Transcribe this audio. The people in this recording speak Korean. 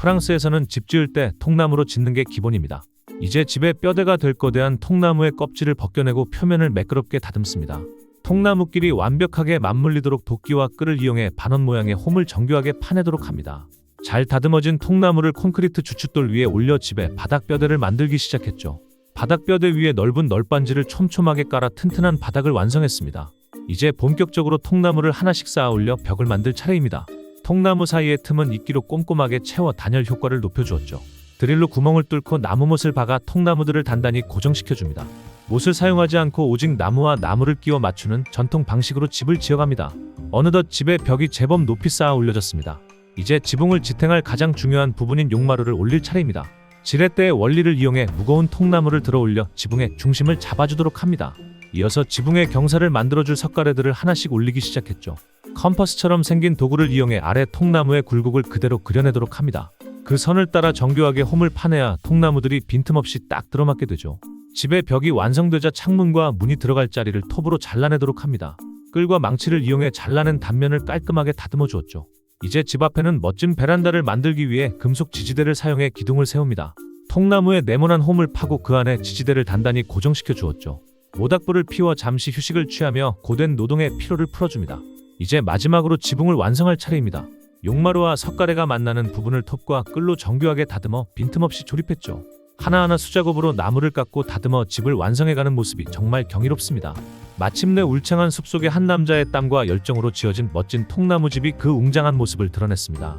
프랑스에서는 집 지을 때 통나무로 짓는 게 기본입니다. 이제 집의 뼈대가 될 거대한 통나무의 껍질을 벗겨내고 표면을 매끄럽게 다듬습니다. 통나무끼리 완벽하게 맞물리도록 도끼와 끌을 이용해 반원 모양의 홈을 정교하게 파내도록 합니다. 잘 다듬어진 통나무를 콘크리트 주춧돌 위에 올려 집에 바닥 뼈대를 만들기 시작했죠. 바닥 뼈대 위에 넓은 널빤지를 촘촘하게 깔아 튼튼한 바닥을 완성했습니다. 이제 본격적으로 통나무를 하나씩 쌓아 올려 벽을 만들 차례입니다. 통나무 사이의 틈은 이끼로 꼼꼼하게 채워 단열 효과를 높여주었죠. 드릴로 구멍을 뚫고 나무 못을 박아 통나무들을 단단히 고정시켜줍니다. 못을 사용하지 않고 오직 나무와 나무를 끼워 맞추는 전통 방식으로 집을 지어갑니다. 어느덧 집의 벽이 제법 높이 쌓아 올려졌습니다. 이제 지붕을 지탱할 가장 중요한 부분인 용마루를 올릴 차례입니다. 지렛대의 원리를 이용해 무거운 통나무를 들어 올려 지붕의 중심을 잡아주도록 합니다. 이어서 지붕의 경사를 만들어줄 석가래들을 하나씩 올리기 시작했죠. 컴퍼스처럼 생긴 도구를 이용해 아래 통나무의 굴곡을 그대로 그려내도록 합니다. 그 선을 따라 정교하게 홈을 파내야 통나무들이 빈틈없이 딱 들어맞게 되죠. 집의 벽이 완성되자 창문과 문이 들어갈 자리를 톱으로 잘라내도록 합니다. 끌과 망치를 이용해 잘라낸 단면을 깔끔하게 다듬어 주었죠. 이제 집 앞에는 멋진 베란다를 만들기 위해 금속 지지대를 사용해 기둥을 세웁니다. 통나무에 네모난 홈을 파고 그 안에 지지대를 단단히 고정시켜 주었죠. 모닥불을 피워 잠시 휴식을 취하며 고된 노동의 피로를 풀어줍니다. 이제 마지막으로 지붕을 완성할 차례입니다. 용마루와 석가래가 만나는 부분을 톱과 끌로 정교하게 다듬어 빈틈없이 조립했죠. 하나하나 수작업으로 나무를 깎고 다듬어 집을 완성해가는 모습이 정말 경이롭습니다. 마침내 울창한 숲속의 한 남자의 땀과 열정으로 지어진 멋진 통나무 집이 그 웅장한 모습을 드러냈습니다.